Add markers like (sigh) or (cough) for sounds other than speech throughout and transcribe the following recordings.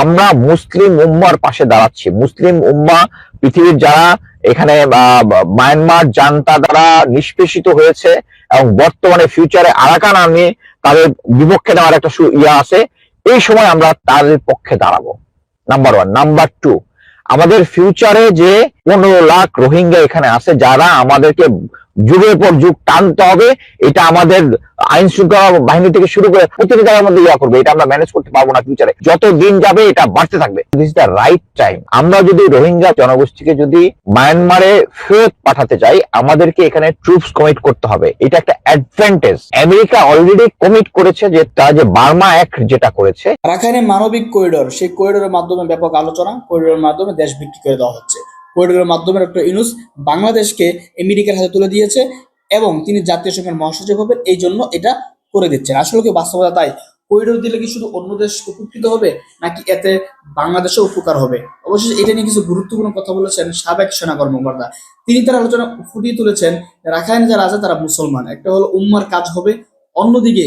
আমরা মুসলিম উম্মার পাশে দাঁড়াচ্ছি। মুসলিম উম্মা পৃথিবীর যারা এখানে মায়ানমার, জান্তা দ্বারা নিষ্পেষিত হয়েছে এবং বর্তমানে ফিউচারে আরাকান আর্মি তাদের বিপক্ষে নেওয়ার একটা ইয়া আছে, এই সময় আমরা তাদের পক্ষে দাঁড়াবো। নাম্বার ওয়ান নাম্বার টু আমাদের ফিউচারে যে পনেরো লাখ রোহিঙ্গা এখানে আছে, যারা আমাদেরকে যুগের পর যুগ টানতে হবে, এটা আমাদের আইন শৃঙ্খলা বাহিনী থেকে শুরু করে প্রতিটি জায়গার মধ্যে ইয়া করবে, এটা আমরা ম্যানেজ করতে পারব না ফিউচারে যত দিন যাবে এটা বাড়তে থাকবে। দিস দ্য রাইট টাইম আমরা যদি রোহিঙ্গা জনগোষ্ঠীকে যদি মায়ানমারে ফেরত পাঠাতে চাই, আমাদেরকে এখানে ট্রুপস কমিট করতে হবে। এটা একটা অ্যাডভান্টেজ আমেরিকা অলরেডি কমিট করেছে যে তারা যে বার্মা অ্যাক্ট যেটা করেছে রাখাইনের মানবিক করিডোর সেই করিডোরের মাধ্যমে ব্যাপক আলোচনা করিডোরের মাধ্যমে দেশ বিক্রি করে দেওয়া হচ্ছে। করিডোরের মাধ্যমে ডক্টর ইউনুস বাংলাদেশকে আমেরিকার হাতে তুলে দিয়েছে। এবং তিনি জাতীয় সংঘের মহাসচিব হবেন, এই জন্য এটা করে দিচ্ছেন। আসলে কি বাস্তবতা তাই? করিডোর দিলে কি শুধু অন্য দেশ উপকৃত হবে, নাকি এতে বাংলাদেশও উপকার হবে? অবশ্যই এটা নিয়ে কিছু গুরুত্বপূর্ণ কথা বলেছেন সাবেক সেনা কর্মকর্তা তিনি তার আলোচনা ফুটিয়ে তুলেছেন, রাখাইনে যারা আছে তারা মুসলমান। একটা হলো উম্মার কাজ হবে, অন্যদিকে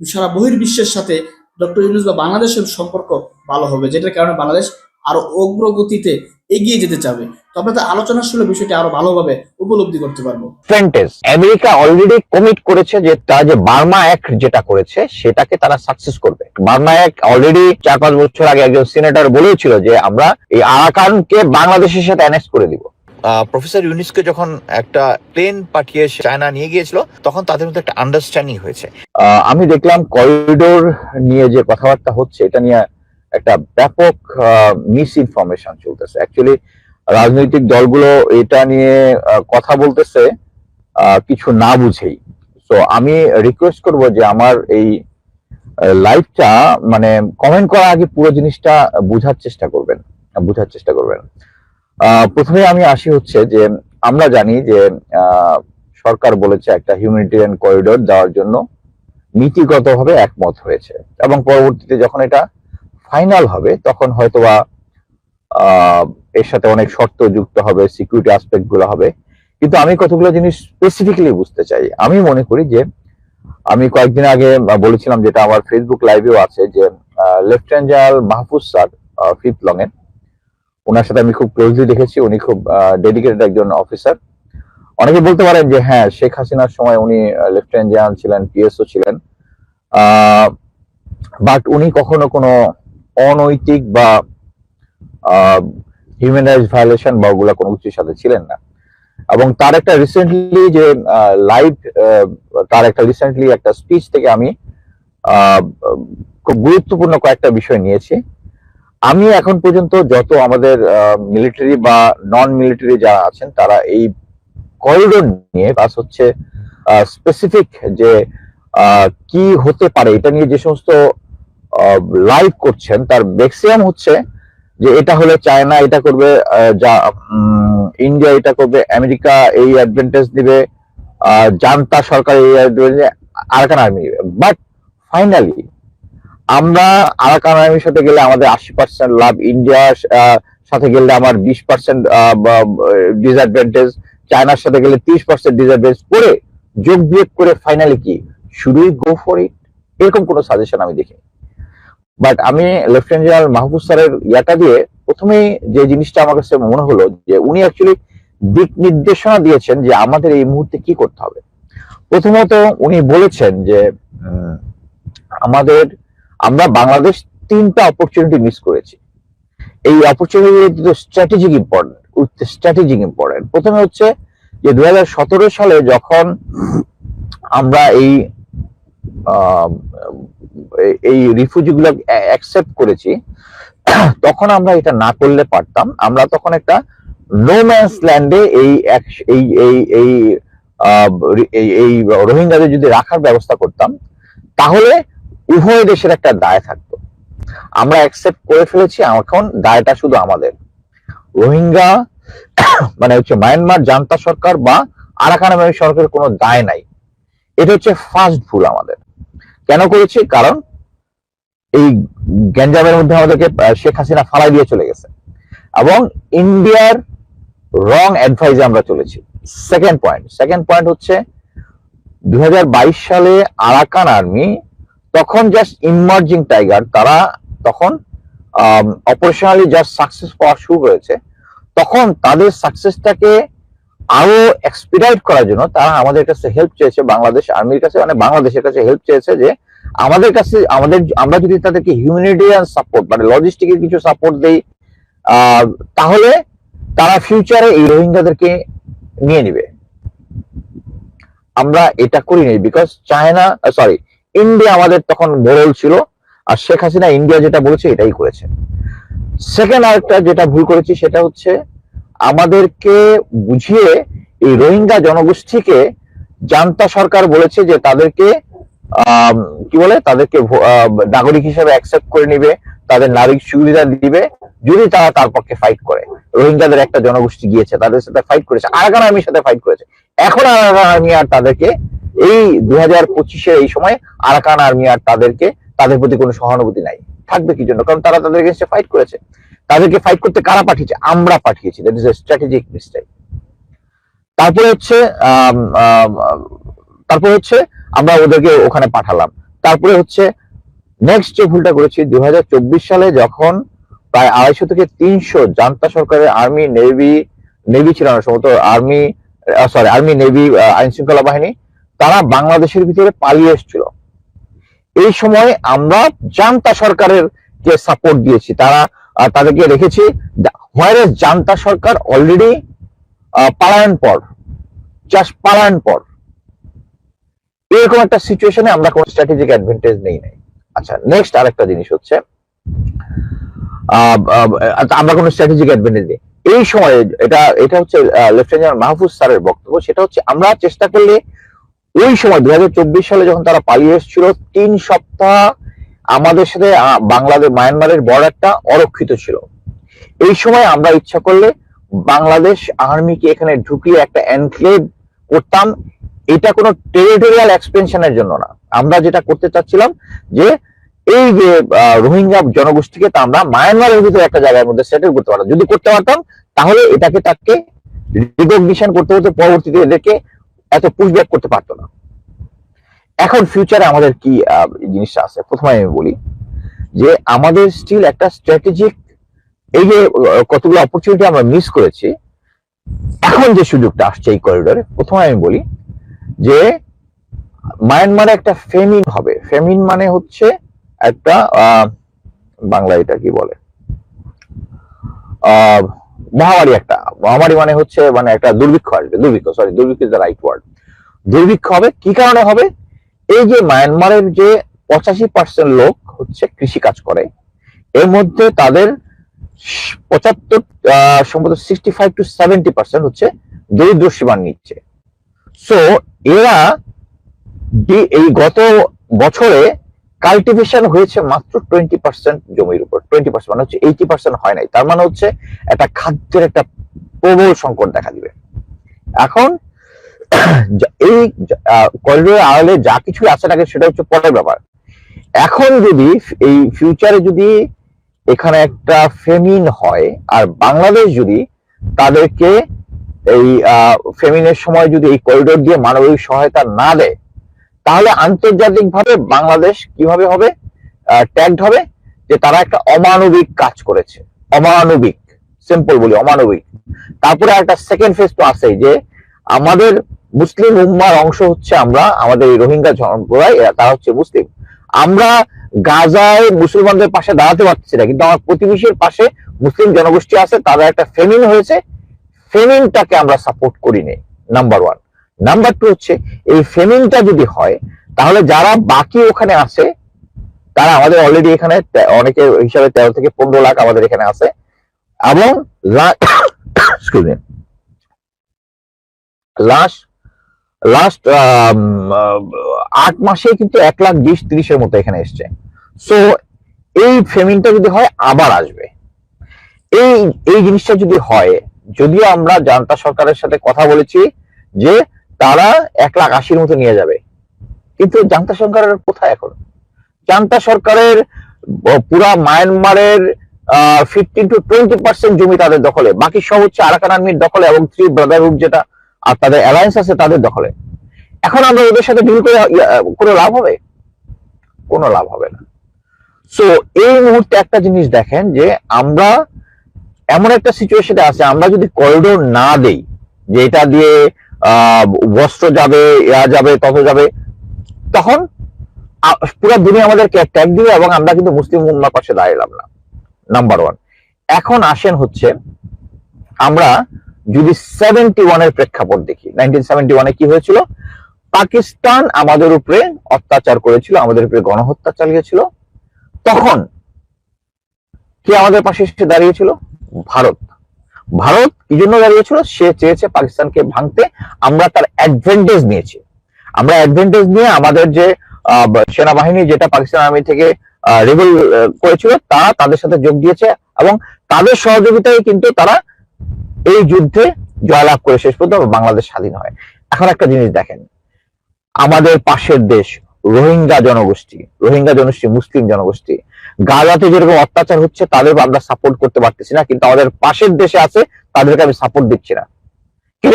সারা বহির্বিশ্বের সাথে ডক্টর ইউনুস বা বাংলাদেশের সম্পর্ক ভালো হবে, যেটার কারণে বাংলাদেশ আরও অগ্রগতিতে এগিয়ে যেতে চাবে। তবে তো আলোচনা শুনে বিষয়টি আরও ভালোভাবে উপলব্ধি করতে পারব। অ্যাডভান্টেজ আমেরিকা অলরেডি কমিট করেছে যে তারা যে বার্মা অ্যাক্ট যেটা করেছে সেটাকে তারা সাকসেস করবে। বার্মা অ্যাক্ট অলরেডি চার পাঁচ বছর আগে একজন সিনেটর বলেছিল যে আমরা এই আরাকানকে বাংলাদেশের সাথে অ্যানেক্স করে দিব। প্রফেসর ইউনিসকে যখন একটা প্লেন পাঠিয়ে চায়না নিয়ে গিয়েছিল তখন তাদের মধ্যে একটা আন্ডারস্ট্যান্ডিং হয়েছে। আমি দেখলাম করিডোর নিয়ে যে কথাবার্তা হচ্ছে এটা নিয়ে একটা ব্যাপক মিস ইনফরমেশন চলতেছে। অ্যাকচুয়ালি রাজনৈতিক দলগুলো এটা নিয়ে কথা বলতেছে কিছু না বুঝেই। তো আমি রিকোয়েস্ট করব যে আমার এই লাইভটা মানে কমেন্ট করার আগে পুরো জিনিসটা বোঝার চেষ্টা করবেন। বোঝার চেষ্টা করবেন। প্রথমে আমি আসি হচ্ছে যে, আমরা জানি যে সরকার বলেছে একটা হিউম্যানিটেরিয়ান করিডোর দেওয়ার জন্য নীতিগতভাবে একমত হয়েছে। এবং পরবর্তীতে যখন এটা ফাইনাল হবে, তখন হয়তোবা এর সাথে অনেক শর্ত যুক্ত হবে সিকিউরিটি অ্যাসপেক্টগুলো হবে। কিন্তু আমি কতগুলো জিনিস স্পেসিফিক্যালি বুঝতে চাই। আমি মনে করি যে, আমি কয়েকদিন আগে বলেছিলাম যেটা আমার ফেসবুক লাইভেও আছে যে lieutenant general Mahfuz sir fifth long এর। ওনার সাথে আমি খুব ক্লোজলি দেখেছি, উনি খুব ডেডিকেটেড একজন অফিসার অনেকে বলতে পারেন যে হ্যাঁ শেখ হাসিনার সময় উনি লেফটেন্যান্ট জেনারেল ছিলেন পিএসও ছিলেন। বাট উনি কখনো কোনো অনৈতিক বা হিউম্যান রাইটস ভায়োলেশন বা ওগুলা কোনো কিছুর সাথে ছিলেন না। এবং তার একটা রিসেন্টলি যে লাইভ তার একটা রিসেন্টলি একটা স্পিচ থেকে আমি খুব গুরুত্বপূর্ণ কয়েকটা বিষয় নিয়েছি। আমি এখন পর্যন্ত যত আমাদের মিলিটারি বা নন মিলিটারি যারা আছেন, তারা এই করিডোর নিয়ে প্লাস হচ্ছে স্পেসিফিক যে কি হতে পারে, এটা নিয়ে যে সমস্ত লাইভ করছেন, তার ম্যাক্সিমাম হচ্ছে যে এটা হলে চায়না এটা করবে যা ইন্ডিয়া এটা করবে আমেরিকা এই অ্যাডভান্টেজ দিবে জান্তা সরকার এই advantage আরাকান আর্মি দিবে। বাট ফাইনালি আমরা আরাকান আর্মির সাথে গেলে আমাদের আশি পার্সেন্ট লাভ ইন্ডিয়ার সাথে গেলে আমার বিশ পার্সেন্ট ডিসঅ্যাডভান্টেজ চায়নার সাথে গেলে তিরিশ পার্সেন্ট ডিসঅ্যাডভান্টেজ করে যোগ বিয়োগ করে ফাইনালি কি? শুধুই গো ফর ইট এরকম কোনো সাজেশন আমি দেখিনি। বাট আমি লেফটেন্যান্ট জেনারেল মাহবুব স্যারের ইয়াটা দিয়ে প্রথমেই যে জিনিসটা আমার কাছে মনে হলো যে উনি অ্যাকচুয়ালি দিক নির্দেশনা দিয়েছেন যে আমাদের এই মুহূর্তে কি করতে হবে। প্রথমত উনি বলেছেন যে আমাদের, আমরা বাংলাদেশ তিনটা অপরচুনিটি মিস করেছি। এই opportunity strategic important strategic important প্রথমে হচ্ছে যে দু হাজার সতেরো সালে যখন আমরা এই এই- এই রিফিউজি গুলো অ্যাকসেপ্ট করেছি। তখন আমরা এটা না করলে পারতাম। আমরা তখন একটা নোম্যান্স ল্যান্ডে এই এই এই এই এই রোহিঙ্গাদের যদি রাখার ব্যবস্থা করতাম, তাহলে উভয় দেশের একটা দায় থাকতো। আমরা অ্যাকসেপ্ট করে ফেলেছি, এখন দায়টা শুধু আমাদের। রোহিঙ্গা মানে হচ্ছে মায়ানমার জান্তা সরকার বা আরাকান সরকারের কোনো দায় নাই। এটা হচ্ছে ফার্স্ট ভুল আমাদের। কেন করেছি? কারণ এই গ্যাঞ্জামের মধ্যে আমাদেরকে শেখ হাসিনা ফালাই দিয়ে চলে গেছে। এবং ইন্ডিয়ার রং অ্যাডভাইজে আমরা চলেছি। সেকেন্ড পয়েন্ট সেকেন্ড পয়েন্ট হচ্ছে দু হাজার বাইশ সালে আরাকান আর্মি তখন জাস্ট ইমার্জিং টাইগার তারা তখন অপারেশনালি জাস্ট সাকসেস পাওয়া শুরু হয়েছে তখন তাদের সাকসেসটাকে আরও এক্সপিরাইট করার জন্য তারা আমাদের কাছে হেল্প চেয়েছে, বাংলাদেশ আর্মির কাছে মানে বাংলাদেশের কাছে হেল্প চেয়েছে যে আমাদের কাছে, আমাদের আমরা যদি তাদেরকে হিউম্যানিটেরিয়ান সাপোর্ট মানে লজিস্টিকের কিছু সাপোর্ট দেই তাহলে তারা ফিউচারে এই রোহিঙ্গাদেরকে নিয়ে নিবে। আমরা এটা করিনি বিকজ চায়না সরি ইন্ডিয়া আমাদের তখন মোড়ল ছিল আর শেখ হাসিনা ইন্ডিয়া যেটা বলেছে এটাই করেছে। সেকেন্ড আরেকটা যেটা ভুল করেছি সেটা হচ্ছে আমাদেরকে বুঝিয়ে এই রোহিঙ্গা জনগোষ্ঠীকে জান্তা সরকার বলেছে যে তাদেরকে কি বলে, তাদেরকে নাগরিক হিসেবে অ্যাকসেপ্ট করে নিবে, তাদের নাগরিক সুবিধা দিবে, যদি তারা তার পক্ষে ফাইট করে। রোহিঙ্গাদের একটা জনগোষ্ঠী গিয়েছে, তাদের সাথে ফাইট করেছে, আরাকান আর্মির সাথে ফাইট করেছে। এখন আরাকান আর্মি আর তাদেরকে, এই দুই হাজার পঁচিশের এই সময় আরাকান আর্মি আর তাদেরকে, তাদের প্রতি কোনো সহানুভূতি নাই। থাকবে কি জন্য? কারণ তারা তাদের এগেনস্টে ফাইট করেছে। তাদেরকে ফাইট করতে কারা পাঠিয়েছে? আমরা পাঠিয়েছি। That is a strategic mistake তারপরে হচ্ছে তারপরে হচ্ছে আমরা ওদেরকে ওখানে পাঠালাম। তারপরে হচ্ছে নেক্সট যে ভুলটা করেছি দুই সালে যখন প্রায় আড়াইশো থেকে তিনশো জান্তা সরকারের আর্মি নেভি নেভি ছিল না, সম্ভবত আর্মি সরি আর্মি নেভি আইন শৃঙ্খলা বাহিনী, তারা বাংলাদেশের ভিতরে পালিয়ে এসেছিল। এই সময় আমরা জান্তা সরকারের যে সাপোর্ট দিয়েছি, তারা তাদেরকে রেখেছি। হোয়ার জান্তা সরকার অলরেডি পালায়ন পর জাস্ট পালায়ন পর। এরকম একটা সিচুয়েশনে আমরা কোনো স্ট্র্যাটেজিক অ্যাডভান্টেজ নেই নাই। আচ্ছা নেক্সট আরেকটা জিনিস হচ্ছে আমরা কোনো স্ট্র্যাটেজিক অ্যাডভান্টেজ নেই। এই সময়ে এটা এটা হচ্ছে লেফটেন্যান্ট মাহফুজ স্যারের বক্তব্য। সেটা হচ্ছে আমরা চেষ্টা করলে ওই সময় দু হাজার চব্বিশ সালে যখন তারা পালিয়ে এসেছিল, তিন সপ্তাহ আমাদের সাথে বাংলাদেশ, মায়ানমারের বর্ডারটা অরক্ষিত ছিল। এই সময় আমরা ইচ্ছা করলে বাংলাদেশ আর্মিকে এখানে ঢুকিয়ে একটা এনক্লেভ করতাম। এটা কোনো টেরিটোরিয়াল এক্সপেনশনের জন্য না। আমরা যেটা করতে চাচ্ছিলাম যে, এই যে রোহিঙ্গা জনগোষ্ঠীকে তা আমরা মায়ানমারের ভিতরে একটা জায়গার মধ্যে সেটেল করতে পারতাম। যদি করতে পারতাম, তাহলে এটাকে তাকে রিকগনিশন করতে হতো, পরবর্তীতে এদেরকে এত পুশব্যাক করতে পারতো না। এখন ফিউচারে আমাদের কি জিনিসটা আছে? প্রথমে আমি বলি যে আমাদের স্টিল একটা স্ট্র্যাটেজিক এই যে কতগুলো অপরচুনিটি আমরা মিস করেছি, এখন যে সুযোগটা আসছে এই করিডোরে প্রথমে আমি বলি যে মায়ানমারে একটা ফেমিন হবে। ফেমিন মানে হচ্ছে একটা বাংলা এটা কি বলে? মহামারী একটা। মহামারী মানে হচ্ছে মানে একটা দুর্ভিক্ষ আসবে। দুর্ভিক্ষ সরি দুর্ভিক্ষ ইজ দ্য রাইট ওয়ার্ড দুর্ভিক্ষ হবে। কি কারণে হবে? এই যে মায়ানমারের যে পঁচাশি পার্সেন্ট লোক হচ্ছে কৃষি কাজ করে, এর মধ্যে তাদের পঁচাত্তর সম্ভবত sixty five to seventy percent হচ্ছে দরিদ্র সীমার নিচ্ছে সো এরা এই গত বছরে কাল্টিভেশন হয়েছে মাত্র টোয়েন্টি পার্সেন্ট জমির উপর। টোয়েন্টি পার্সেন্ট মানে হচ্ছে এইটি পার্সেন্ট হয় নাই। তার মানে হচ্ছে একটা খাদ্যের একটা প্রবল সংকট দেখা দিবে। এখন এই করিডোরের আড়ালে যা কিছু আছে থাকে সেটা হচ্ছে পরের ব্যাপার। এখন যদি এই ফিউচারে যদি এখানে একটা ফেমিন হয়, আর বাংলাদেশ যদি তাদেরকে এই ফেমিনের সময় যদি এই করিডোর দিয়ে মানবিক সহায়তা না দেয়, তাহলে আন্তর্জাতিকভাবে বাংলাদেশ কীভাবে হবে? ট্যাগড হবে যে তারা একটা অমানবিক কাজ করেছে। অমানবিক সিম্পল বলি, অমানবিক। তারপরে একটা সেকেন্ড ফেজ তো আছেই যে আমাদের মুসলিম উম্মার অংশ হচ্ছে আমরা, আমাদের এই রোহিঙ্গা সম্প্রদায়, এরা- তারা হচ্ছে মুসলিম। আমরা গাজায় মুসলমানদের পাশে দাঁড়াতে পারছি না, কিন্তু আমার প্রতিবেশীর পাশে মুসলিম জনগোষ্ঠী আছে তারা একটা ফেমিন হয়েছে। ফেমিনটাকে আমরা সাপোর্ট করিনি নাম্বার ওয়ান নাম্বার টু হচ্ছে, এই ফেমিনটা যদি হয়, তাহলে যারা বাকি ওখানে আছে, তারা আমাদের অলরেডি এখানে অনেকের হিসাবে তেরো থেকে পনেরো লাখ আমাদের এখানে আছে, এবং লাস্ট (coughs) লাস্ট আট মাসে কিন্তু এক লাখ বিশ, তিরিশের মতো এখানে এসছে। সো এই ফেমিনটা যদি হয়, আবার আসবে। এই এই জিনিসটা যদি হয়, যদিও আমরা জান্তা সরকারের সাথে কথা বলেছি যে তারা এক লাখ আশির মতো নিয়ে যাবে। কিন্তু জান্তা সরকারের কোথায় এখন? জান্তা সরকারের পুরা মায়ানমারের ফিফটিন টু টোয়েন্টি পার্সেন্ট জমি তাদের দখলে। বাকি সব হচ্ছে আরাকান আর্মির দখলে এবং থ্রি ব্রাদারহুড যেটা আর তাদের অ্যালায়েন্স আছে তাদের দখলে। এখন আমরা ওদের সাথে ডিল করে কোনো লাভ হবে? কোনো লাভ হবে না। সো এই মুহূর্তে একটা জিনিস দেখেন যে আমরা এমন একটা সিচুয়েশনে আছে, আমরা যদি করিডোর না দেই, যে এটা দিয়ে বস্ত্র যাবে, ইয়া যাবে তত যাবে, তখন পুরো দুনিয়া আমাদেরকে ট্যাগ দিবে এবং আমরা কিন্তু মুসলিম উম্মার পাশে দাঁড়ালাম না। নাম্বার ওয়ান এখন আসেন হচ্ছে, আমরা যদি সেভেন্টি ওয়ানের প্রেক্ষাপট দেখি নাইনটিন সেভেন্টি ওয়ানে কি হয়েছিল? পাকিস্তান আমাদের উপরে অত্যাচার করেছিল, আমাদের উপরে গণহত্যা চালিয়েছিল। তখন কে আমাদের পাশে এসে দাঁড়িয়েছিল? ভারত। ভারত কি জন্য দাঁড়িয়েছিল? সে চেয়েছে পাকিস্তানকে ভাঙতে। আমরা তার অ্যাডভান্টেজ নিয়েছি। আমরা অ্যাডভান্টেজ নিয়ে আমাদের যে সেনাবাহিনী যেটা পাকিস্তান আর্মি থেকে রেবেল করেছিল, তারা তাদের সাথে যোগ দিয়েছে এবং তাদের সহযোগিতায় কিন্তু তারা এই যুদ্ধে জয়লাভ করে শেষ পর্যন্ত বাংলাদেশ স্বাধীন হয়। এখন একটা জিনিস দেখেন, আমাদের পাশের দেশ রোহিঙ্গা জনগোষ্ঠী রোহিঙ্গা জনগোষ্ঠী, মুসলিম জনগোষ্ঠী, গাজাতে যেরকম অত্যাচার হচ্ছে তাদের আমরা সাপোর্ট করতে পারতেছি না, কিন্তু আমাদের পাশের দেশে আছে, তাদেরকে আমি সাপোর্ট দিচ্ছি না। কি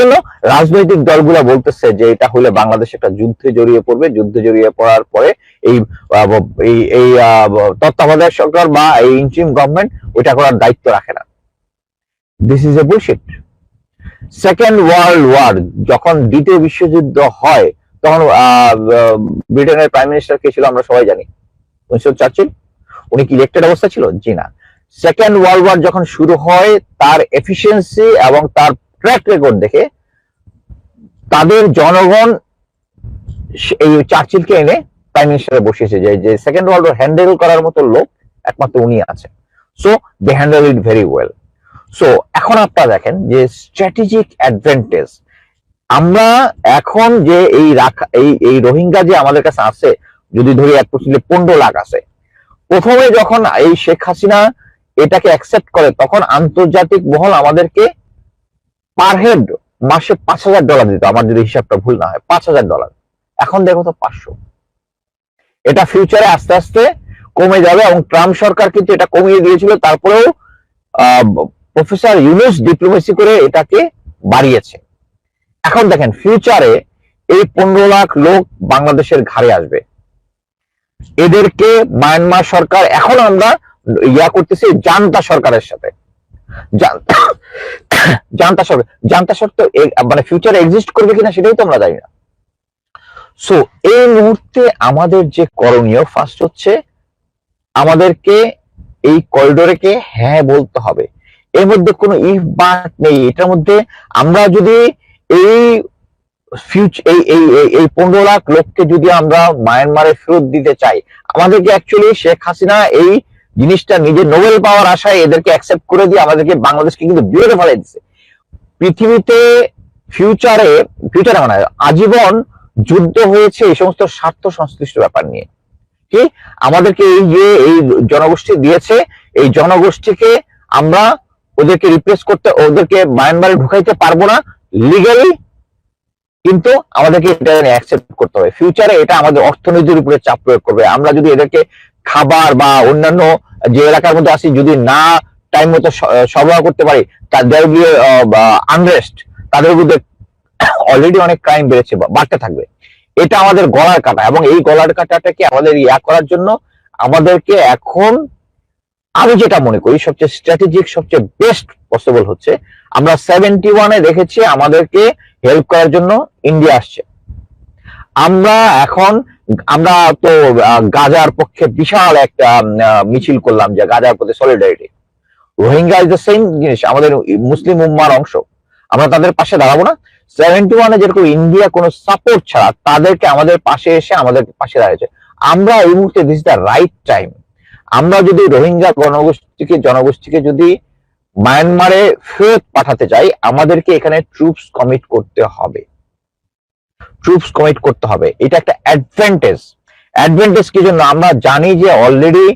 রাজনৈতিক দলগুলা বলতেছে যে এটা হলে বাংলাদেশ একটা যুদ্ধে জড়িয়ে পড়বে, যুদ্ধে জড়িয়ে পড়ার পরে এই এই তত্ত্বাবধায়ক সরকার বা এই ইন্টিম গভর্নমেন্ট ওইটা করার দায়িত্ব রাখে না। This is a bullshit second world war যখন দ্বিতীয় বিশ্বযুদ্ধ হয়, তখন ব্রিটেনের প্রাইম মিনিস্টার কে ছিল আমরা সবাই জানি। উনিশশো চার্চিল উনি কি ইলেক্টেড অবস্থা ছিল? জি না। সেকেন্ড ওয়ার্ল্ড ওয়ার যখন শুরু হয়, তার এফিসিয়েন্সি এবং তার ট্র্যাক রেকর্ড দেখে, তাদের জনগণ এই চার্চিলকে এনে প্রাইম মিনিস্টারে বসিয়েছে যে যে সেকেন্ড ওয়ার্ল্ড ওয়ার হ্যান্ডেল করার মতো লোক একমাত্র উনি আছে so they handle it very well so এখন আপনারা দেখেন যে স্ট্র্যাটেজিক অ্যাডভান্টেজ আমরা এখন যে এই রাখা, এই এই রোহিঙ্গা যে আমাদের কাছে আছে, যদি ধরি এক অ্যাপ্রক্সিমেটলি পনেরো লাখ আছে, প্রথমে যখন এই শেখ হাসিনা এটাকে অ্যাকসেপ্ট করে, তখন আন্তর্জাতিক মহল আমাদেরকে পার হেড মাসে পাঁচ হাজার ডলার দিত। আমার যদি হিসাবটা ভুল না হয়, পাঁচ হাজার ডলার এখন দেখো তো পাঁচশো। এটা ফিউচারে আস্তে আস্তে কমে যাবে এবং ট্রাম্প সরকার কিন্তু এটা কমিয়ে দিয়েছিল, তারপরেও প্রফেসর ইউনুস ডিপ্লোমেসি করে এটাকে বাড়িয়েছে। এখন দেখেন ফিউচারে এই পনেরো লাখ লোক বাংলাদেশের ঘাড়ে আসবে। এদেরকে মায়ানমার সরকার, এখন আমরা ইয়া করতেছি জান্তা সরকারের সাথে। জান- জান্তা সরকার জান্তা সরকার মানে ফিউচারে এক্সিস্ট করবে কিনা সেটাই তো আমরা জানি না। সো এই মুহূর্তে আমাদের যে করণীয় ফার্স্ট হচ্ছে আমাদেরকে এই করিডোরকে হ্যাঁ বলতে হবে। এর মধ্যে কোনো ইফ বাট নেই। এটার মধ্যে আমরা যদি এই ফিউচার এই এই, এই- পনেরো লাখ লোককে যদি আমরা মায়ানমারে ফেরত দিতে চাই, আমাদেরকে অ্যাকচুয়ালি শেখ হাসিনা এই জিনিসটা নিজে নোবেল পাওয়ার আশায় এদেরকে অ্যাকসেপ্ট করে দিয়ে আমাদেরকে বাংলাদেশকে কিন্তু বিরোধে ফেলাই দিচ্ছে পৃথিবীতে ফিউচারে ফিউচারে মানে আজীবন যুদ্ধ হয়েছে এই সমস্ত স্বার্থ সংশ্লিষ্ট ব্যাপার নিয়ে। কি? আমাদেরকে এই যে এই জনগোষ্ঠী দিয়েছে, এই জনগোষ্ঠীকে আমরা ওদেরকে রিপ্লেস করতে, ওদেরকে মায়ানমারে ঢুকাইতে পারব না লিগালি কিন্তু আমাদেরকে এটা অ্যাকসেপ্ট করতে হবে। ফিউচারে এটা আমাদের অর্থনীতির উপরে চাপ প্রয়োগ করবে। আমরা যদি এদেরকে খাবার বা অন্যান্য যে এলাকার মধ্যে আসি যদি না টাইম মতো সরবরাহ করতে পারি তাদের আনরেস্ট তাদের বিরুদ্ধে অলরেডি অনেক ক্রাইম বেড়েছে বাড়তে থাকবে। এটা আমাদের গলার কাটা এবং এই গলার কাটাটাকে আমাদের ইয়া করার জন্য আমাদেরকে এখন আমি যেটা মনে করি, সবচেয়ে স্ট্র্যাটেজিক সবচেয়ে বেস্ট পসিবল হচ্ছে, আমরা সেভেন্টি ওয়ানে দেখেছি আমাদেরকে হেল্প করার জন্য ইন্ডিয়া আসছে। আমরা এখন, আমরা তো গাজার পক্ষে বিশাল একটা মিছিল করলাম যে গাজার প্রতি solidarity Rohingya is the same জিনিস, আমাদের মুসলিম উম্মার অংশ। আমরা তাদের পাশে দাঁড়াবো না। সেভেন্টি ওয়ানে যেরকম ইন্ডিয়া কোনো সাপোর্ট ছাড়া তাদেরকে আমাদের পাশে এসে আমাদের পাশে দাঁড়িয়েছে। আমরা এই মুহূর্তে দিস দ্য রাইট টাইম আমরা যদি রোহিঙ্গা গণগোষ্ঠীকে, জনগোষ্ঠীকে যদি মায়ানমারে ফেরত পাঠাতে চাই, আমাদেরকে এখানে ট্রুপস কমিট করতে হবে। ট্রুপস কমিট করতে হবে। এটা একটা অ্যাডভান্টেজ অ্যাডভান্টেজ কি জন্য? আমরা জানি যে অলরেডি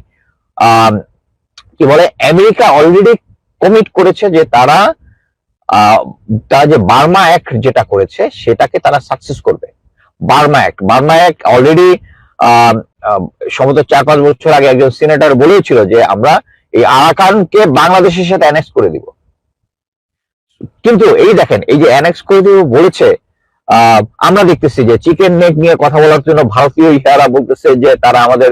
কি বলে, আমেরিকা অলরেডি কমিট করেছে যে তারা তারা যে বার্মা অ্যাক্ট যেটা করেছে, সেটাকে তারা সাকসেস করবে। Burma act Burma act already সম্ভবত চার পাঁচ বছর আগে একজন সিনেটর বলেছিল যে আমরা এই আরাকানকে বাংলাদেশের সাথে অ্যানেক্স করে দিব। কিন্তু এই দেখেন, এই যে অ্যানেক্স করে দিব বলেছে আমরা দেখতেছি যে চিকেন নেক নিয়ে কথা বলার জন্য ভারতীয় ইহারা বলতেছে যে তারা আমাদের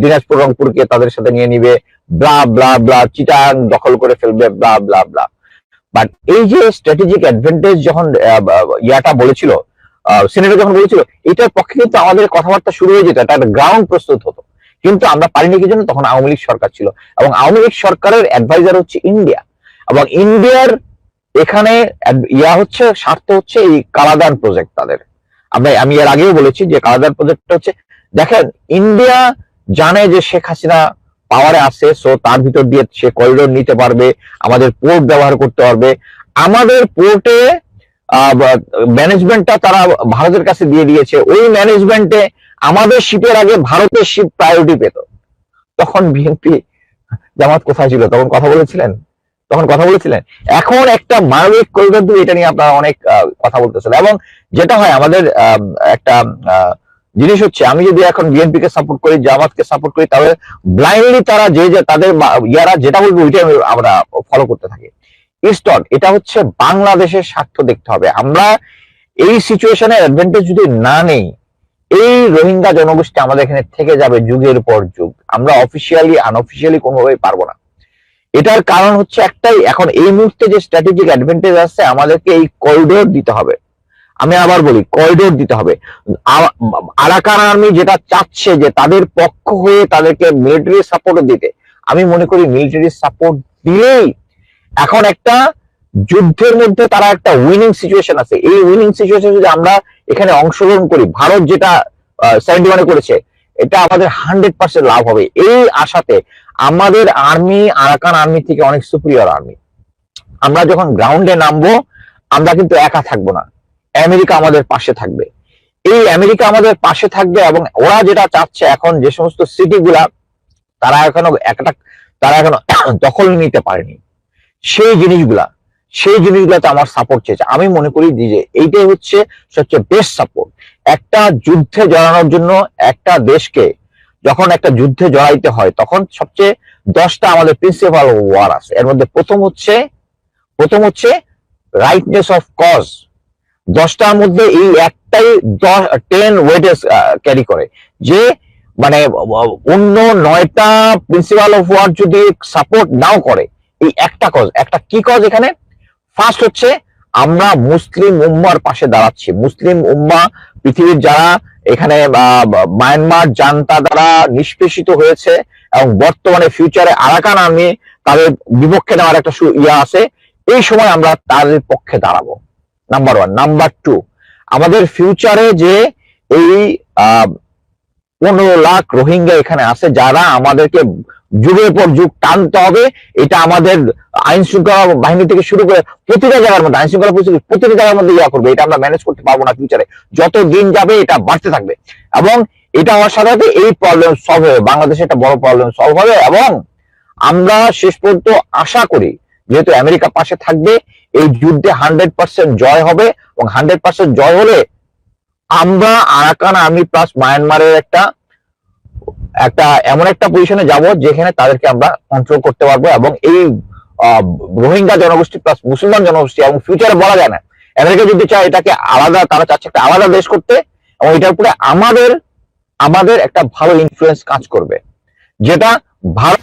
দিনাজপুর, রংপুরকে তাদের সাথে নিয়ে নিবে ব্লা ব্লা ব্লা চিটাং দখল করে ফেলবে ব্লা ব্লা ব্লা বাট এই যে স্ট্র্যাটেজিক অ্যাডভান্টেজ যখন ইয়াটা বলেছিল সিনেটর যখন বলেছিল, এটার পক্ষে কিন্তু আমাদের কথাবার্তা শুরু হয়ে যেত একটা গ্রাউন্ড প্রস্তুত হতো। কিন্তু আমরা পারিনি কি জন্য? তখন আওয়ামী লীগ সরকার ছিল। এবং আওয়ামী লীগ সরকারের অ্যাডভাইজার হচ্ছে ইন্ডিয়া। এবং ইন্ডিয়ার এখানে ইয়া হচ্ছে, স্বার্থ হচ্ছে এই কালাদান প্রজেক্ট তাদের। আমরা, আমি এর আগেও বলেছি যে কালাদান প্রজেক্টটা হচ্ছে, দেখেন, ইন্ডিয়া জানে যে শেখ হাসিনা পাওয়ারে আছে সো তার ভিতর দিয়ে সে করিডোর নিতে পারবে, আমাদের পোর্ট ব্যবহার করতে পারবে। আমাদের পোর্টে ম্যানেজমেন্টটা তারা ভারতের কাছে দিয়ে দিয়েছে। ওই ম্যানেজমেন্টে আমাদের শিপের আগে ভারতের শিপ প্রায়োরিটি পেত। তখন বিএনপি জামাত কোথায় ছিল? তখন কথা বলেছিলেন? তখন কথা বলেছিলেন? এখন একটা মানবিক করিডোর দিয়ে এটা নিয়ে আপনারা অনেক কথা বলতেছেন। এবং যেটা হয়, আমাদের একটা জিনিস হচ্ছে, আমি যদি এখন বিএনপি কে সাপোর্ট করি, জামাতকে সাপোর্ট করি, তাহলে ব্লাইন্ডলি তারা যে যে, তাদের ইয়ারা যেটা বলবে, ওইটাই আমরা ফলো করতে থাকি। ইস্টন এটা হচ্ছে বাংলাদেশের স্বার্থ দেখতে হবে। আমরা এই সিচুয়েশনের অ্যাডভান্টেজ যদি না নেই, এই রোহিঙ্গা জনগোষ্ঠী আমাদের এখানে থেকে যাবে যুগের পর যুগ। আমরা অফিসিয়ালি আনঅফিসিয়ালি কোনোভাবেই পারব না। এটার কারণ হচ্ছে একটাই, এখন এই মুহূর্তে যে স্ট্র্যাটেজিক অ্যাডভান্টেজ আছে, আমাদেরকে এই করিডোর দিতে হবে। আমি আবার বলি করিডোর দিতে হবে। আরাকান আর্মি যেটা চাচ্ছে যে তাদের পক্ষ হয়ে তাদেরকে মিলিটারি সাপোর্ট দিতে, আমি মনে করি মিলিটারি সাপোর্ট দিলেই এখন একটা যুদ্ধের মধ্যে তারা একটা উইনিং সিচুয়েশন আছে। এই উইনিং সিচুয়েশন যদি আমরা এখানে অংশগ্রহণ করি, ভারত যেটা সেভেন্টি ওয়ানে করেছে, এটা আমাদের হান্ড্রেড পার্সেন্ট লাভ হবে। এই আশাতে আমাদের আর্মি আরাকান আর্মি থেকে অনেক সুপিরিয়র আর্মি আমরা যখন গ্রাউন্ডে নামবো, আমরা কিন্তু একা থাকব না। আমেরিকা আমাদের পাশে থাকবে। এই আমেরিকা আমাদের পাশে থাকবে এবং ওরা যেটা চাচ্ছে এখন যে সমস্ত সিটিগুলা তারা এখনও একটা, তারা এখনও দখল নিতে পারেনি। সেই জিনিসগুলা, সেই জিনিসগুলাতে আমার সাপোর্ট চেয়েছে। আমি মনে করি যে এইটাই হচ্ছে সবচেয়ে বেস্ট সাপোর্ট একটা যুদ্ধে জড়ানোর জন্য একটা দেশকে যখন একটা যুদ্ধে জড়াইতে হয়, তখন সবচেয়ে দশটা আমাদের প্রিন্সিপাল ওয়ার আছে। এর মধ্যে প্রথম হচ্ছে প্রথম হচ্ছে রাইটনেস অফ কজ দশটার মধ্যে এই একটাই দশ টেন ওয়েটেস ক্যারি করে। যে মানে অন্য নয়টা প্রিন্সিপাল অফ ওয়ার যদি সাপোর্ট নাও করে এই একটা কজ একটা কি কজ এখানে? ফার্স্ট হচ্ছে, আমরা মুসলিম উম্মার পাশে দাঁড়াচ্ছি। মুসলিম উম্মা পৃথিবীর যারা এখানে মায়ানমার জান্তা দ্বারা নিষ্পেষিত হয়েছে এবং বর্তমানে ফিউচারে আরাকান আর্মি তাদের বিপক্ষে নেওয়ার একটা ইয়া আছে, এই সময় আমরা তাদের পক্ষে দাঁড়াবো। নাম্বার ওয়ান নাম্বার টু আমাদের ফিউচারে যে এই পনেরো লাখ রোহিঙ্গা এখানে আছে, যারা আমাদেরকে যুগের পর যুগ টানতে হবে। এটা আমাদের আইন শৃঙ্খলা বাহিনী থেকে শুরু করে প্রতিটা জায়গার মধ্যে আইন শৃঙ্খলা পরিস্থিতি প্রতিটা জায়গার মধ্যে ইয়া করবে, এটা আমরা ম্যানেজ করতে পারব না ফিউচারে যত দিন যাবে, এটা বাড়তে থাকবে। এবং এটা হওয়ার সাথে সাথে এই প্রবলেম সলভ হবে। বাংলাদেশে একটা বড় প্রবলেম সলভ হবে এবং আমরা শেষ পর্যন্ত আশা করি, যেহেতু আমেরিকা পাশে থাকবে, এই যুদ্ধে হান্ড্রেড পার্সেন্ট জয় হবে। এবং হান্ড্রেড পার্সেন্ট জয় হলে আমরা, আরাকান আর্মি প্লাস মায়ানমারের একটা একটা, এমন একটা পজিশনে যাব যেখানে তাদেরকে আমরা কন্ট্রোল করতে পারব এবং এই রোহিঙ্গা জনগোষ্ঠী প্লাস মুসলমান জনগোষ্ঠী এবং ফিউচারে বলা যায় না। আমেরিকা যদি চায় এটাকে আলাদা, তারা চাচ্ছে একটা আলাদা দেশ করতে, এবং এটার উপরে আমাদের আমাদের একটা ভালো ইনফ্লুয়েন্স কাজ করবে। যেটা ভারত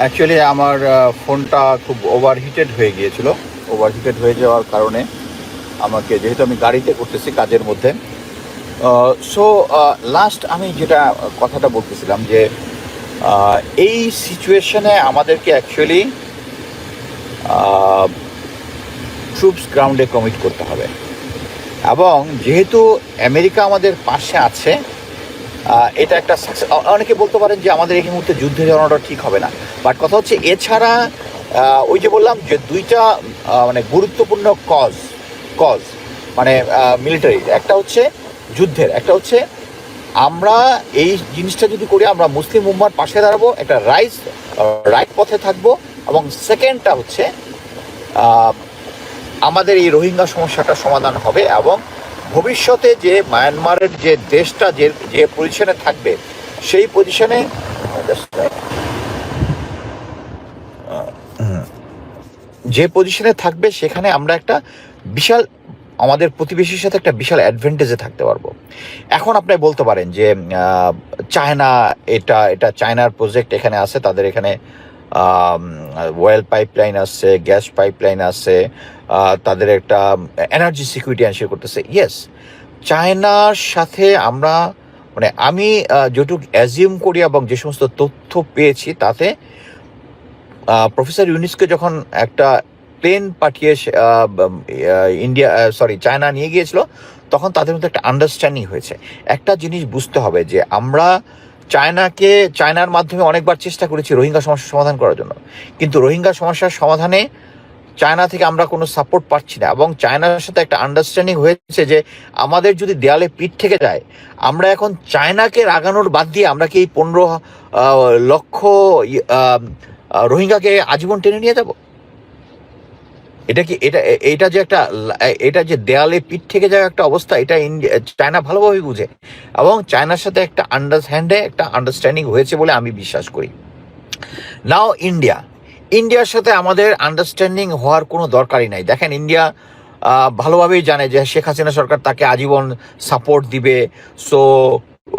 অ্যাকচুয়ালি আমার ফোনটা খুব ওভারহিটেড হয়ে গিয়েছিল। ওভারহিটেড হয়ে যাওয়ার কারণে আমাকে, যেহেতু আমি গাড়িতে করতেছি কাজের মধ্যে। সো লাস্ট আমি যেটা কথাটা বলতেছিলাম যে এই সিচুয়েশনে আমাদেরকে অ্যাকচুয়ালি ট্রুপস গ্রাউন্ডে কমিট করতে হবে। এবং যেহেতু আমেরিকা আমাদের পাশে আছে এটা একটা অনেকে বলতে পারেন যে আমাদের এই মুহূর্তে যুদ্ধে জড়ানোটা ঠিক হবে না। বাট কথা হচ্ছে, এছাড়া ওই যে বললাম যে দুইটা মানে গুরুত্বপূর্ণ কজ কজ মানে মিলিটারি একটা হচ্ছে যুদ্ধের, একটা হচ্ছে আমরা এই জিনিসটা যদি করি, আমরা মুসলিম উম্মার পাশে দাঁড়াবো, একটা রাইস রাইট পথে থাকব, এবং সেকেন্ডটা হচ্ছে আমাদের এই রোহিঙ্গা সমস্যাটা সমাধান হবে, এবং ভবিষ্যতে যে মায়ানমারের যে দেশটা, যে যে পজিশনে থাকবে, সেই পজিশনে যে পজিশনে থাকবে, সেখানে আমরা একটা বিশাল, আমাদের প্রতিবেশীর সাথে একটা বিশাল অ্যাডভান্টেজে থাকতে পারব। এখন আপনি বলতে পারেন যে চায়না, এটা এটা চায়নার প্রজেক্ট এখানে আছে, তাদের এখানে ওয়েল পাইপলাইন আছে গ্যাস পাইপলাইন আছে তাদের একটা এনার্জি সিকিউরিটি এনশিওর করতেছে। ইয়েস চায়নার সাথে আমরা মানে আমি যেটুকু অ্যাজিউম করি এবং যে সমস্ত তথ্য পেয়েছি, তাতে প্রফেসর ইউনিসকে যখন একটা প্লেন পাঠিয়ে ইন্ডিয়া সরি চায়না নিয়ে গিয়েছিল, তখন তাদের মধ্যে একটা আন্ডারস্ট্যান্ডিং হয়েছে। একটা জিনিস বুঝতে হবে যে আমরা চায়নাকে, চায়নার মাধ্যমে অনেকবার চেষ্টা করেছি রোহিঙ্গা সমস্যার সমাধান করার জন্য। কিন্তু রোহিঙ্গা সমস্যার সমাধানে চায়না থেকে আমরা কোনো সাপোর্ট পাচ্ছি না এবং চায়নার সাথে একটা আন্ডারস্ট্যান্ডিং হয়েছে যে আমাদের যদি দেয়ালে পিঠ থেকে যায়, আমরা এখন চায়নাকে রাগানোর বাদ দিয়ে আমরা কি এই পনেরো লক্ষ রোহিঙ্গাকে আজীবন টেনে নিয়ে যাব? এটা কি, এটা এটা যে একটা এটা যে দেয়ালে পিঠ থেকে যাওয়া একটা অবস্থা, এটা চায়না ভালোভাবে বুঝে। এবং চায়নার সাথে একটা আন্ডারস্ট্যান্ডে একটা আন্ডারস্ট্যান্ডিং হয়েছে বলে আমি বিশ্বাস করি। নাও ইন্ডিয়া ইন্ডিয়ার সাথে আমাদের আন্ডারস্ট্যান্ডিং হওয়ার কোনো দরকারই নাই। দেখেন ইন্ডিয়া ভালোভাবেই জানে যে শেখ হাসিনা সরকার তাকে আজীবন সাপোর্ট দিবে। সো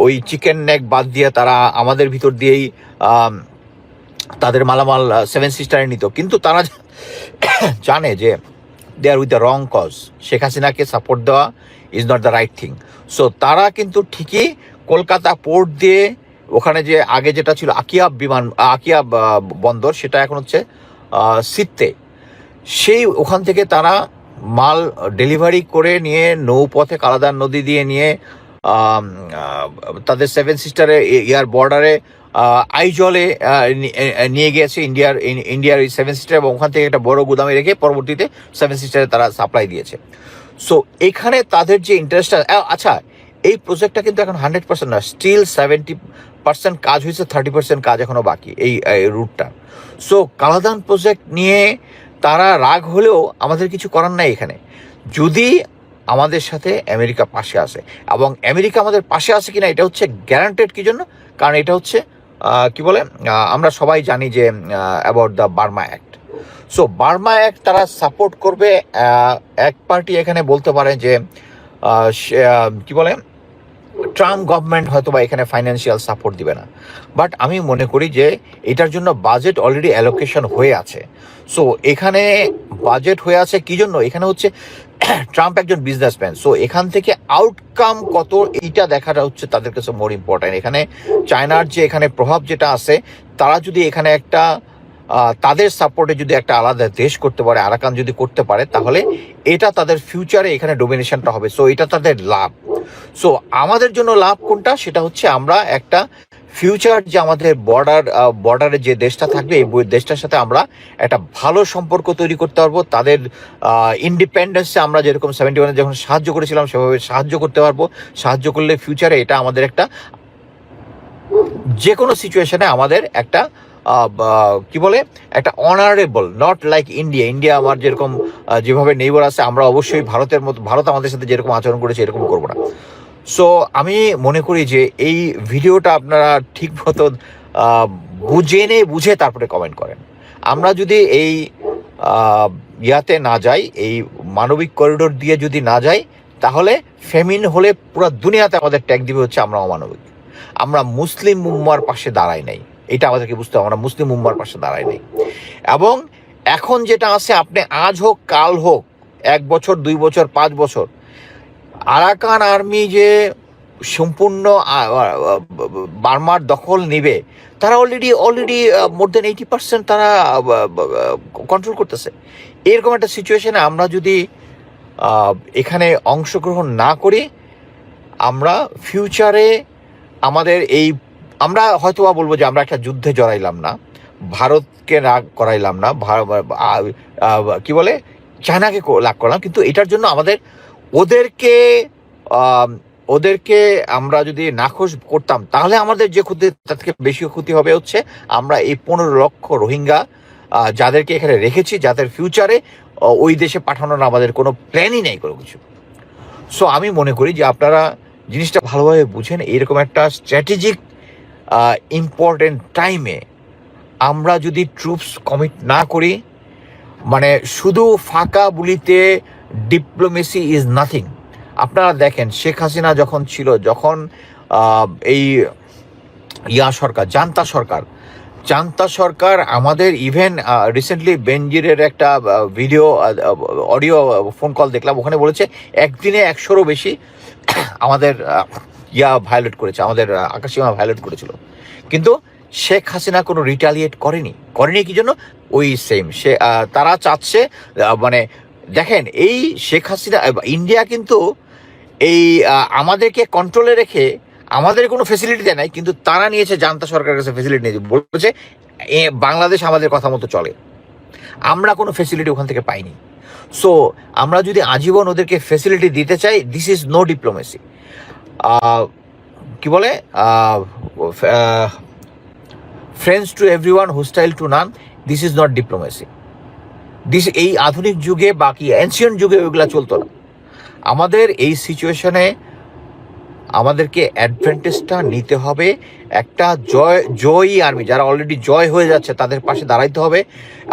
ওই চিকেন নেক বাদ দিয়ে তারা আমাদের ভিতর দিয়েই তাদের মালামাল সেভেন সিস্টারে নিত। কিন্তু তারা (coughs) জানে যে they are with the wrong cause Sheikh হাসিনাকে সাপোর্ট দেওয়া is not the right thing so তারা কিন্তু ঠিকই কলকাতা পোর্ট দিয়ে ওখানে যে আগে যেটা ছিল আকিয়া বিমান, আকিয়া বন্দর, সেটা এখন হচ্ছে সিত্তে সেই ওখান থেকে তারা মাল ডেলিভারি করে নিয়ে নৌপথে কালাদার নদী দিয়ে নিয়ে তাদের সেভেন সিস্টারে ইয়ার বর্ডারে আইজলে নিয়ে গিয়েছে ইন্ডিয়ার ইন্ডিয়ার এই সেভেন সিস্টার এবং ওখান থেকে একটা বড় গুদামে রেখে পরবর্তীতে সেভেন সিস্টারে তারা সাপ্লাই দিয়েছে। সো এখানে তাদের যে ইন্টারেস্টটা আচ্ছা এই প্রজেক্টটা কিন্তু এখন হান্ড্রেড পার্সেন্ট না স্টিল সেভেন্টি পার্সেন্ট কাজ হয়েছে থার্টি পার্সেন্ট কাজ এখনও বাকি এই রুটটা সো কালাদান প্রজেক্ট নিয়ে তারা রাগ হলেও আমাদের কিছু করার নাই এখানে। যদি আমাদের সাথে আমেরিকা পাশে আছে। এবং আমেরিকা আমাদের পাশে আছে কিনা, এটা হচ্ছে গ্যারান্টেড কি জন্য? কারণ এটা হচ্ছে কি বলে আমরা সবাই জানি যে about the Burma act so Burma act তারা সাপোর্ট করবে এক পার্টি এখানে বলতে পারে যে কি বলে ট্রাম্প গভর্নমেন্ট হয়তো বা এখানে ফাইন্যান্সিয়াল সাপোর্ট দিবে না। বাট আমি মনে করি যে এটার জন্য বাজেট অলরেডি অ্যালোকেশন হয়ে আছে। সো এখানে বাজেট হয়ে আছে কি জন্য? এখানে হচ্ছে (coughs) ট্রাম্প একজন বিজনেসম্যান সো এখান থেকে আউটকাম কত এইটা দেখাটা হচ্ছে তাদের কাছে মোর ইম্পর্টেন্ট এখানে চায়নার যে এখানে প্রভাব যেটা আছে, তারা যদি এখানে একটা তাদের সাপোর্টে যদি একটা আলাদা দেশ করতে পারে, আরাকান যদি করতে পারে, তাহলে এটা তাদের ফিউচারে এখানে ডোমিনেশনটা হবে। সো এটা তাদের লাভ। সো আমাদের জন্য লাভ কোনটা? সেটা হচ্ছে আমরা একটা ফিউচার যে আমাদের বর্ডার বর্ডারে যে দেশটা থাকবে, এই দেশটার সাথে আমরা একটা ভালো সম্পর্ক তৈরি করতে পারব। তাদের ইন্ডিপেন্ডেন্সে আমরা যেরকম সেভেন্টি ওয়ানে যখন সাহায্য করেছিলাম, সেভাবে সাহায্য করতে পারব। সাহায্য করলে ফিউচারে এটা আমাদের একটা যে কোনো সিচুয়েশনে আমাদের একটা কি বলে? একটা honourable not like India India আমার যেরকম যেভাবে নেইবার আছে, আমরা অবশ্যই ভারতের মতো ভারত আমাদের সাথে যেরকম আচরণ করেছে, এরকম করব না। সো আমি মনে করি যে এই ভিডিওটা আপনারা ঠিক মতো বুঝে নে, বুঝে তারপরে কমেন্ট করেন। আমরা যদি এই ইয়াতে না যাই, এই মানবিক করিডোর দিয়ে যদি না যাই, তাহলে ফেমিন হলে পুরো দুনিয়াতে আমাদের ট্যাগ দিবে হচ্ছে আমরা অমানবিক। আমরা মুসলিম উম্মার পাশে দাঁড়াই নাই। এটা আমাদেরকে বুঝতে হবে, আমরা মুসলিম উম্মার পাশে নাই। এবং এখন যেটা আছে, আপনি আজ হোক, কাল হোক, এক বছর, দুই বছর, পাঁচ বছর, আরাকান আর্মি যে সম্পূর্ণ বার্মার দখল নেবে, তারা already already more than eighty percent তারা কন্ট্রোল করতেছে। এরকম একটা সিচুয়েশনে আমরা যদি এখানে অংশগ্রহণ না করি, আমরা ফিউচারে আমাদের এই আমরা হয়তো বা বলব যে আমরা একটা যুদ্ধে জড়াইলাম না, ভারতকে রাগ করাইলাম না কি বলে, চায়নাকে লাগ করলাম, কিন্তু এটার জন্য আমাদের, ওদেরকে ওদেরকে আমরা যদি নাখোশ করতাম, তাহলে আমাদের যে ক্ষতি, তার থেকে বেশি ক্ষতি হবে হচ্ছে আমরা এই পনেরো লক্ষ রোহিঙ্গা যাদেরকে এখানে রেখেছি, যাদের ফিউচারে ওই দেশে পাঠানোর আমাদের কোনো প্ল্যানই নেই কোনো কিছু। সো আমি মনে করি যে আপনারা জিনিসটা ভালোভাবে বুঝেন, এরকম একটা স্ট্র্যাটেজিক ইম্পর্টেন্ট টাইমে আমরা যদি ট্রুপস কমিট না করি মানে শুধু ফাঁকা বুলিতে ডিপ্লোমেসি ইজ নাথিং আপনারা দেখেন, শেখ হাসিনা যখন ছিল, যখন এই ইয়া সরকার, জান্তা সরকার জান্তা সরকার আমাদের ইভেন রিসেন্টলি বেনজিরের একটা ভিডিও অডিও ফোন কল দেখলাম, ওখানে বলেছে, একদিনে একশোরও বেশি আমাদের ইয়া ভায়োলেট করেছে আমাদের আহ, আকাশসীমা ভায়োলেট করেছিল। কিন্তু শেখ হাসিনা কোনো রিটালিয়েট করেনি। করেনি কি জন্য? ওই সেম সে তারা চাচ্ছে মানে দেখেন এই শেখ হাসিনা ইন্ডিয়া কিন্তু এই আমাদেরকে কন্ট্রোলে রেখে আমাদের কোনো ফেসিলিটি দেয় নাই কিন্তু তারা নিয়েছে জান্তা সরকারের কাছে ফেসিলিটি নিয়েছে। বলছে এ, বাংলাদেশ আমাদের কথা মতো চলে। আমরা কোনো ফেসিলিটি ওখান থেকে পাইনি। সো আমরা যদি আজীবন ওদেরকে ফেসিলিটি দিতে চাই দিস ইজ নো ডিপ্লোমেসি কি বলে? Friends to every one hostile to none this is not diplomacy this এই আধুনিক যুগে বাকি অ্যান্সিয়েন্ট যুগে ওইগুলো চলতো না। আমাদের এই সিচুয়েশনে আমাদেরকে অ্যাডভান্টেজটা নিতে হবে, একটা জয়, জয়ী আর্মি যারা অলরেডি জয় হয়ে যাচ্ছে, তাদের পাশে দাঁড়াইতে হবে।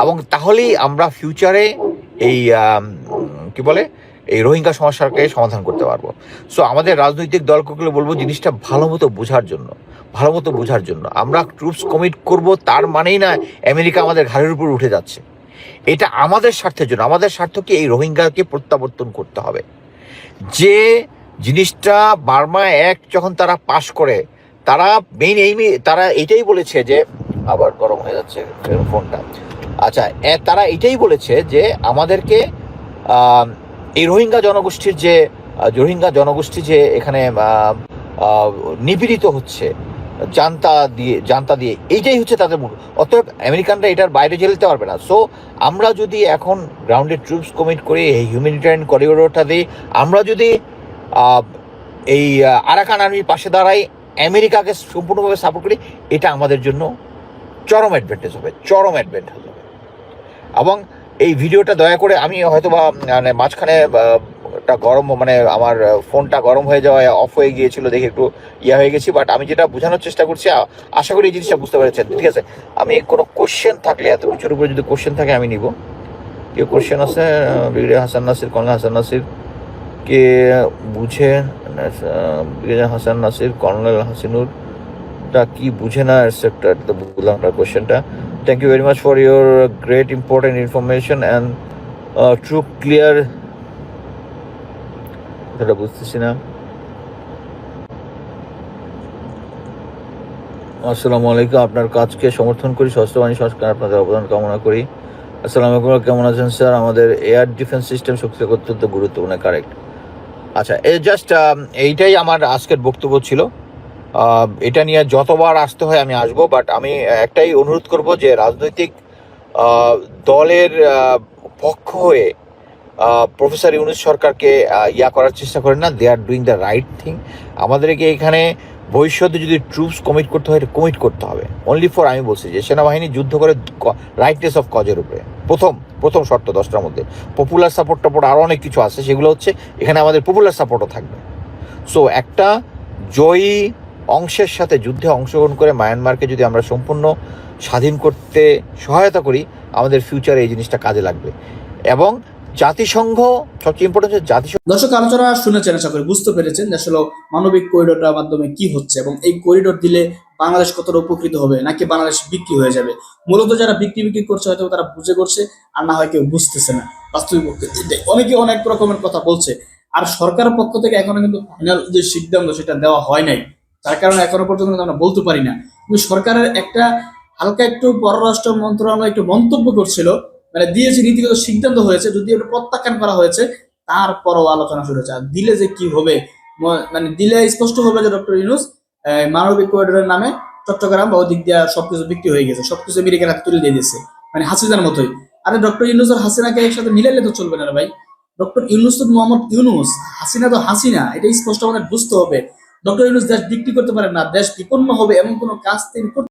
এবং তাহলেই আমরা ফিউচারে এই কি বলে? এই রোহিঙ্গা সমস্যাকে সমাধান করতে পারব। সো আমাদের রাজনৈতিক দলগুলো বলব জিনিসটা ভালো মতো বোঝার জন্য ভালো মতো বোঝার জন্য। আমরা ট্রুপস কমিট করব তার মানেই না আমেরিকা আমাদের ঘাড়ের উপর উঠে যাচ্ছে। এটা আমাদের স্বার্থের জন্য আমাদের স্বার্থকে এই রোহিঙ্গাকে প্রত্যাবর্তন করতে হবে। যে জিনিসটা বার্মা অ্যাক্ট যখন তারা পাশ করে তারা মেইন এই তারা এটাই বলেছে যে আবার গরম হয়ে যাচ্ছে ফোনটা। আচ্ছা তারা এটাই বলেছে যে আমাদেরকে আম, এই রোহিঙ্গা জনগোষ্ঠীর যে রোহিঙ্গা জনগোষ্ঠী যে এখানে নিপীড়িত হচ্ছে, জানতা দিয়ে জানতা দিয়ে, এইটাই হচ্ছে তাদের মূল। অতএব আমেরিকানরা এটার বাইরে যেতে পারবে না। সো আমরা যদি এখন গ্রাউন্ডে ট্রুপস কমিট করি, এই হিউম্যানিটারিয়ান করিডোরটা দিই, আমরা যদি এই আরাকান আর্মির পাশে দাঁড়াই, আমেরিকাকে সম্পূর্ণভাবে সাপোর্ট করি, এটা আমাদের জন্য চরম অ্যাডভান্টেজ হবে, চরম অ্যাডভান্টেজ হবে। এবং এই ভিডিওটা দয়া করে আমি হয়তো বা মানে মাঝখানে গরম মানে আমার ফোনটা গরম হয়ে যাওয়ায় অফ হয়ে গিয়েছিল দেখে একটু ইয়ে হয়ে গেছি বাট আমি যেটা বোঝানোর চেষ্টা করছি আশা করি এই জিনিসটা বুঝতে পেরেছেন, ঠিক আছে? আমি কোনো কোশ্চেন থাকলে, এত কিছুর উপরে যদি কোশ্চেন থাকে, আমি নিব। কেউ কোশ্চেন আছে? Brigadier Hasan Nasir colonel Hasan Nasir? কে বুঝে? হাসান নাসির কর্নেল হাসিনুর? টা কি বুঝে না এটসেট্রা তো বুঝলাম আপনার কোশ্চেনটা thank you very much for your great important information and true clear কথাটা বুঝতেছি না। আসসালামু আলাইকুম, আপনার কাজকে সমর্থন করি স্বাস্থ্য বাণী সংস্কার আপনাদের অবদান কামনা করি। আসসালামু আলাইকুম, কেমন আছেন স্যার? আমাদের এয়ার ডিফেন্স সিস্টেম শক্তিশালী করতে অত্যন্ত গুরুত্বপূর্ণ কারেক্ট আচ্ছা এই জাস্ট এইটাই আমার আজকের বক্তব্য ছিল। এটা নিয়ে যতবার আসতে হয় আমি আসব বাট আমি একটাই অনুরোধ করব যে রাজনৈতিক দলের পক্ষ হয়ে প্রফেসর ইউনুস সরকারকে ইয়া করার চেষ্টা করেন না they are doing the right thing আমাদেরকে এখানে ভবিষ্যতে যদি ট্রুপস কমিট করতে হয় কমিট করতে হবে। অনলি ফর আমি বলছি যে সেনাবাহিনী যুদ্ধ করে রাইটনেস অফ কজের উপরে। প্রথম প্রথম শর্ত দশটার মধ্যে। পপুলার সাপোর্ট টাপোর্ট আরও অনেক কিছু আছে, সেগুলো হচ্ছে এখানে আমাদের পপুলার সাপোর্টও থাকবে। সো একটা জয়ী অংশের সাথে যুদ্ধে অংশগ্রহণ করে মায়ানমারকে যদি আমরা সম্পূর্ণ স্বাধীন করতে সহায়তা করি, আমাদের ফিউচারে এই জিনিসটা কাজে লাগবে। এবং জাতিসংঘ, সবচেয়ে ইম্পর্টেন্ট হচ্ছে জাতিসংঘ দর্শক, আলোচনা শুনেছেন, আশা করি বুঝতে পেরেছেন যে আসলে মানবিক করিডোরটার মাধ্যমে কি হচ্ছে এবং এই করিডোর দিলে বাংলাদেশ কতটা উপকৃত হবে নাকি বাংলাদেশ বিক্রি হয়ে যাবে? মূলত যারা বিক্রি বিক্রি করছে, হয়তো তারা বুঝে করছে, আর না হয় কেউ বুঝতেছে না। বাস্তবিক অনেকে অনেক রকমের কথা বলছে, আর সরকারের পক্ষ থেকে এখনও কিন্তু ফাইনাল যে সিদ্ধান্ত সেটা দেওয়া হয় নাই। তার কারণে এখনও পর্যন্ত আমরা বলতে পারি না। কিন্তু সরকারের একটা হালকা একটু পররাষ্ট্র মন্ত্রণালয় একটু মন্তব্য করছিল মানে দিয়েছে নীতিগত সিদ্ধান্ত হয়েছে, যদি ওটা প্রত্যাখ্যান করা হয়েছে, তারপরও আলোচনা শুরু হয়েছে। আর দিলে যে কি হবে মানে দিলে স্পষ্ট হবে যে ডক্টর ইউনুস মানবিক করিডোরের নামে চট্টগ্রাম বা ওদিক দিয়ে সবকিছু বিক্রি হয়ে গেছে, সবকিছু আমেরিকার হাতে তুলে দিয়ে দিয়েছে মানে হাসিনার মতোই। আরে ডক্টর ইউনুস আর হাসিনাকে একসাথে মিলাইলে তো চলবে না ভাই। ডক্টর ইউনুস তো মোহাম্মদ ইউনুস, হাসিনা তো হাসিনা এটা স্পষ্ট আমাদের বুঝতে হবে। ডক্টর ইউনুস দেশ বিক্রি করতে পারেন না দেশ বিপন্ন হবে এমন কোনো কাজ তিনি